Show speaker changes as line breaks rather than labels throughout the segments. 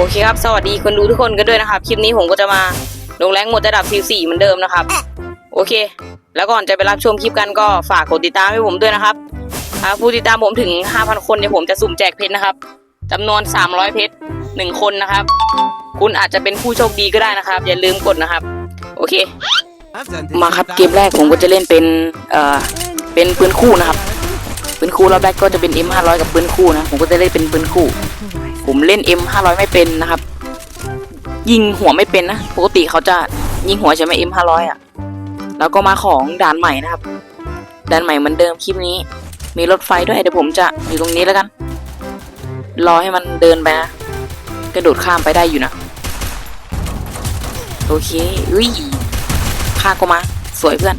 โอเคครับ สวัสดีคนดูทุกคนกันด้วยนะครับ คลิปนี้ผมก็จะมาลงแรงหมดระดับซิลสี่เหมือนเดิมนะครับ โอเค แล้วก่อนจะไปรับชมคลิปกันก็ฝากกดติดตามให้ผมด้วยนะครับถ้าผู้ติดตามผมถึง 5,000 คนเดี๋ยวผมจะสุ่มแจกเพชรนะครับจำนวน 300 เพชรหนึ่งคนนะครับ คุณอาจจะเป็นผู้โชคดีก็ได้นะครับ อย่าลืมกดนะครับ โอเค มาครับเกมแรกผมก็จะเล่นเป็นเอ่อเป็นปืนคู่นะครับปืนคู่รอบแรกก็จะเป็น M500 กับปืนคู่นะผมก็จะเล่นเป็นปืนคู่ ผมเล่น M500 ไม่เป็นนะครับ ยิงหัวไม่เป็นนะ ปกติเขาจะยิงหัวใช่ไหม M500 อะ แล้วก็มาของด่านใหม่นะครับ ด่านใหม่เหมือนเดิมคลิปนี้ มีรถไฟด้วยเดี๋ยวผมจะอยู่ตรงนี้แล้วกัน รอให้มันเดินไปนะ กระโดดข้ามไปได้อยู่นะ โอเคอุ้ยข้าก็มา สวยเพื่อน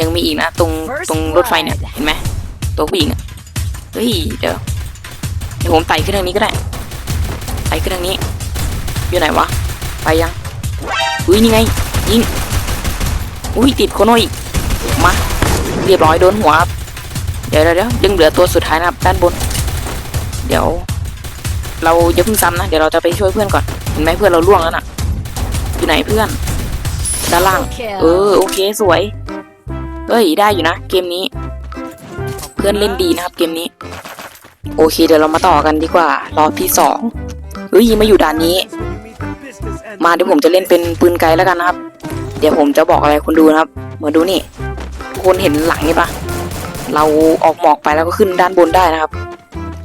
ยังมีอีกนะ ตรงตรงรถไฟเนี่ย เห็นไหมตัวผู้หญิงอะเฮ้ยเดี๋ยว ดี๋ยวผมไต่ขึ้นทางนี้ก็ได้ไต่ขึ้นทางนี้ อยู่ไหนวะ ไปยัง อุ้ยนี่ไง ยิง อุ้ยติดโคโนอีก มา เรียบร้อยโดนหัวครับเดี๋ยวเดี๋ยวเดี๋ยวยังเหลือตัวสุดท้ายนะครับด้านบน เดี๋ยว เราอย่าเพิ่งซ้ำนะ เดี๋ยวเราจะไปช่วยเพื่อนก่อน เห็นไหมเพื่อนเราล่วงแล้วน่ะ อยู่ไหนเพื่อน ด้านล่าง เออโอเคสวย เฮ้ยได้อยู่นะ เกมนี้ เพื่อนเล่นดีนะครับเกมนี้ โอเคเดี๋ยวเรามาต่อกันดีกว่ารอบที่สองเฮ้ยมาอยู่ด่านนี้ มาเดี๋ยวผมจะเล่นเป็นปืนไกลแล้วกันนะครับ เดี๋ยวผมจะบอกอะไรคุณดูนะครับเหมือนดูนี่ทุกคนเห็นหลังนี่ปะเราออกหมอกไปแล้วก็ขึ้นด้านบนได้นะครับ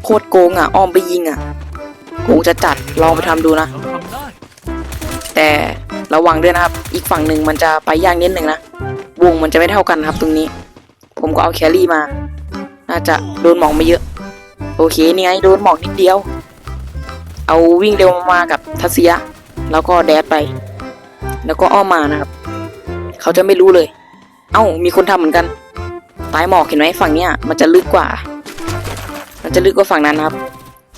โคตรโกงอะ อ้อมไปยิงอะโกงจะจัดลองไปทำดูนะ แต่ระวังด้วยนะครับ อีกฝั่งหนึ่งมันจะไปยากนิดหนึ่งนะวงมันจะไม่เท่ากันนะครับ ตรงนี้ ผมก็เอาแครี่มา น่าจะโดนหมอกไม่เยอะ โอเคนี่ไงโดนหมอกนิดเดียว เอาวิ่งเร็วมากับทัศเซียแล้วก็แดดไป แล้วก็อ้อมมานะครับ เขาจะไม่รู้เลย เอ้ามีคนทำเหมือนกันตายหมอกเห็นไหมฝั่งเนี้ยมันจะลึกกว่า มันจะลึกกว่าฝั่งนั้นนะครับ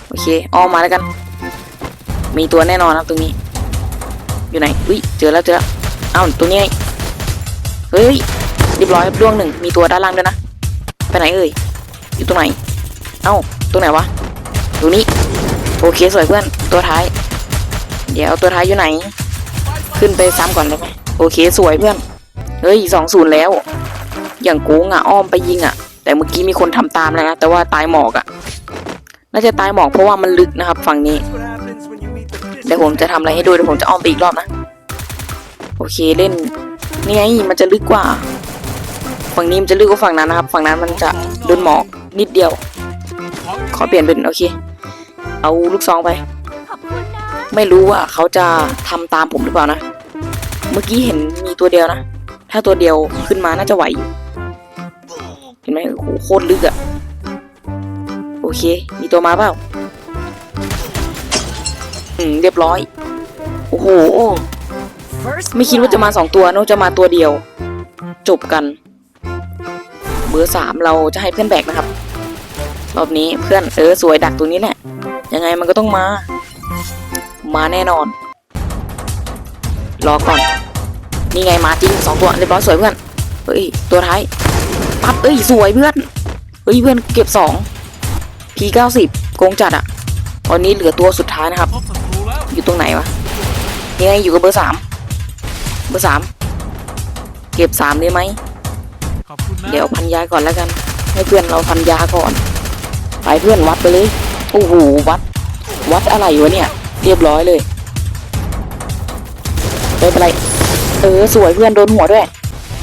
โอเคอ้อมมาแล้วกัน มีตัวแน่นอนครับตรงนี้ อยู่ไหนอุ้ยเจอแล้วเจอแล้วเอ้าตรงนี้เฮ้ยเรียบร้อยครับล่วงหนึ่งมีตัวด้านล่างด้วยนะไปไหนเอ่ยอยู่ตรงไหนเอ้า ตรงไหนวะตรงนี้โอเคสวยเพื่อนตัวท้าย เดี๋ยวตัวท้ายอยู่ไหน ขึ้นไปซ้ำก่อนได้ไหมโอเคสวยเพื่อนเฮ้ยสองศูนย์แล้ว อย่างโกงอะอ้อมไปยิงอะ แต่เมื่อกี้มีคนทำตามแล้วนะแต่ว่าตายหมอกอะน่าจะตายหมอกเพราะว่ามันลึกนะครับฝั่งนี้เดี๋ยวผมจะทำอะไรให้ดูเดี๋ยวผมจะอ้อมไปอีกรอบนะโอเคเล่นนี่ไงมันจะลึกกว่า ฝั่งนี้มันจะลึกกว่าฝั่งนั้นนะครับ ฝั่งนั้นมันจะโดนหมอกนิดเดียว ขอเปลี่ยนเป็นโอเค เอาลูกซองไป ไม่รู้ว่าเขาจะทำตามผมหรือเปล่านะ เมื่อกี้เห็นมีตัวเดียวนะ ถ้าตัวเดียวขึ้นมาน่าจะไหวอยู่เห็นไหมโอ้โหโคตรลึกอะโอเค มีตัวมาเปล่า อืม เรียบร้อย โอ้โห ไม่คิดว่าจะมาสองตัวนึกว่าจะมาตัวเดียว จบกัน เบอร์สามเราจะให้เพื่อนแบกนะครับ รอบนี้เพื่อนเออสวยดักตัวนี้แหละ ยังไงมันก็ต้องมา มาแน่นอน รอก่อน นี่ไงมาจริงสองตัวเรียบร้อยสวยเพื่อนเฮ้ยตัวท้ายปั๊บเอ้ยสวยเพื่อนเฮ้ยเพื่อนเก็บสองพีเก้าสิบโกงจัดอะตอนนี้เหลือตัวสุดท้ายนะครับ อยู่ตรงไหนวะนี่ไงอยู่กับเบอร์สามเบอร์สามเก็บสามได้ไหมเดี๋ยวพันยาก่อนแล้วกัน ให้เพื่อนเราพันยาก่อน ไปเพื่อนวัดไปเลย โอ้โหวัด วัดอะไรวะเนี่ย เรียบร้อยเลยไม่เป็นไร เออสวยเพื่อนโดนหัวด้วย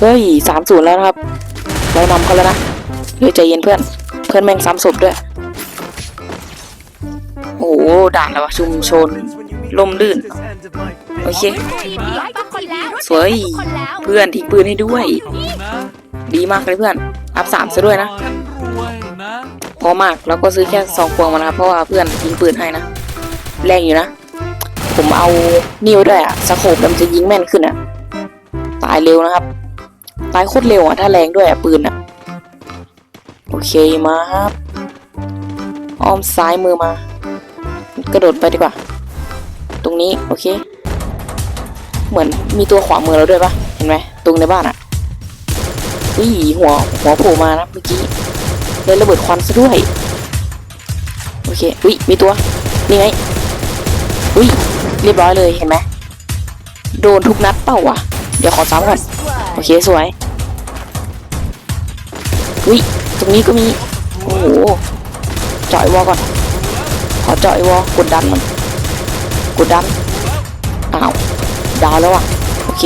เฮ้ยสามศูนย์แล้วนะครับ เรานำเขาแล้วนะเฮ้ยใจเย็นเพื่อน เพื่อนแม่งซ้ำศพด้วย โอ้โหด่านแล้ววะชุมชนลมลื่น โอเค สวย เพื่อนทิ้งปืนให้ด้วย ดีมากเลยเพื่อน อัพสามซะด้วยนะ พอมากแล้วก็ซื้อแค่สองพวงมานะครับเพราะว่าเพื่อนยิงปืนให้นะแรงอยู่นะ ผมเอานิ้วด้วยอะสโคปมันจะยิงแม่นขึ้นอะตายเร็วนะครับ ตายโคตรเร็วอะถ้าแรงด้วยอะปืนอะโอเคมาครับอ้อมซ้ายมือมา กระโดดไปดีกว่า ตรงนี้โอเค เหมือนมีตัวขวามือเราด้วยปะเห็นไหมตรงในบ้านอะอุ้ยหัวหัวโผล่มานะเมื่อกี้ เลยระเบิดควันซะด้วย โอเค อุ้ย มีตัว นี่ไง อุ้ย เรียบร้อยเลยเห็นไหม โดนทุกนัดเปล่าวะ เดี๋ยวขอซ้ำก่อน โอเค สวย อุ้ย ตรงนี้ก็มี โอ้โหจาะไอวอลก่อน ขอจาะไอวอลกดดันมัน กดดัน อ้าว ดาวแล้วอะ โอเค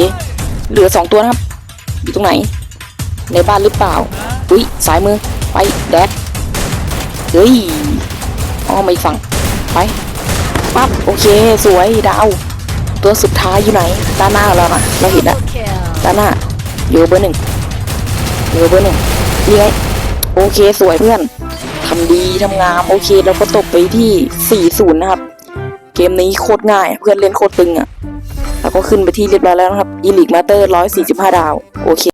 เหลือสองตัวนะครับ อยู่ตรงไหน ในบ้านหรือเปล่า อุ้ยสายมือ ไปแดดเฮ้ยอ้อมมาอีกฝั่งไปปั๊บโอเคสวยดาว ตัวสุดท้ายอยู่ไหนด้านหน้าเรานะเราเห็นนะด้านหน้าอยู่เบอร์หนึ่งอยู่เบอร์หนึ่งนี่ไงโอเคสวยเพื่อนทำดีทำงามโอเคเราก็ตกไปที่ 4-0 นะครับ เกมนี้โคตรง่ายเพื่อนเล่นโคตรตึงอะ่ะ แล้วก็ขึ้นไปที่เรียบร้อยแล้วนะครับอีลิกมาเตอร์ 145 ดาว โอเค